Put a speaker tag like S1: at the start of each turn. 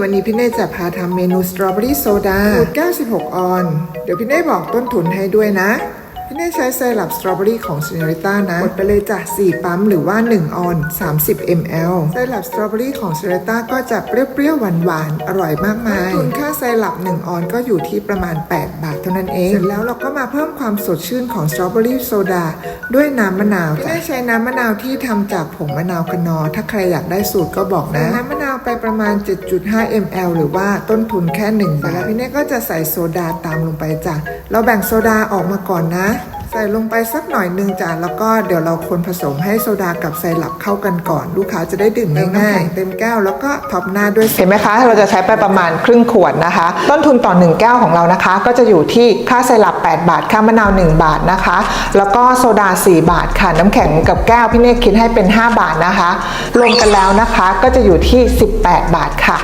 S1: วันนี้พี่เน่จะพาทำเมนูสตรอเบอรี่โซดาสูตร96 ออน เดี๋ยวพี่เน่บอกต้นทุนให้ด้วยนะ พี่เน่ใช้ไซรัปสตรอเบอรี่ของ s ซ n น r i t a นะกดไปเลยจ้ะ4 ปั๊มหรือว่า 1 ออน 30 ml ไซรัปสตรอเบอรี่ของ s ซ n น r i t a ก็จะเปรี้ยวๆหวานๆ อร่อยมากมายต้นทุนค่าไซรัป1 ออนก็อยู่ที่ประมาณ 8 บาทเท่านั้นเอง เสร็จแล้วเราก็มาเพิ่มความสดชื่นของสตรอเบอรี่โซดาด้วยน้ำมะนาวพี่เน่ใช้น้ำมะนาวที่ทำจากผงมะนาวคนอถ้าใครอยากได้สูตรก็บอกนะน้ำมะนาว ไปประมาณ 7.5 ml หรือว่าต้นทุนแค่1บาทแล้วพี่เน่ก็จะใส่โซดาตามลงไปจ้ะเราแบ่งโซดาออกมาก่อนนะ ใส่ลงไปสักหน่อยหนึงจ้ะแล้วก็เดี๋ยวเราคนผสมให้โซดากับไซรัปเข้ากันก่อน ลูกค้าจะได้ดื่มง่ายๆเต็มแก้วแล้วก็ท็อปหน้าด้วย
S2: เห็นไหมคะ เราจะใช้ไปประมาณครึ่งขวดนะคะ ต้นทุนต่อ 1 แก้วของเรานะคะ ก็จะอยู่ที่ค่าไซรัป8 บาท ค่ามะนาว 1 บาทนะคะ แล้วก็โซดา 4 บาทค่ะน้ำแข็งกับแก้วพี่เนกคิดให้เป็น 5 บาทนะคะ รวมกันแล้วนะคะก็จะอยู่ที่ 18 บาทค่ะ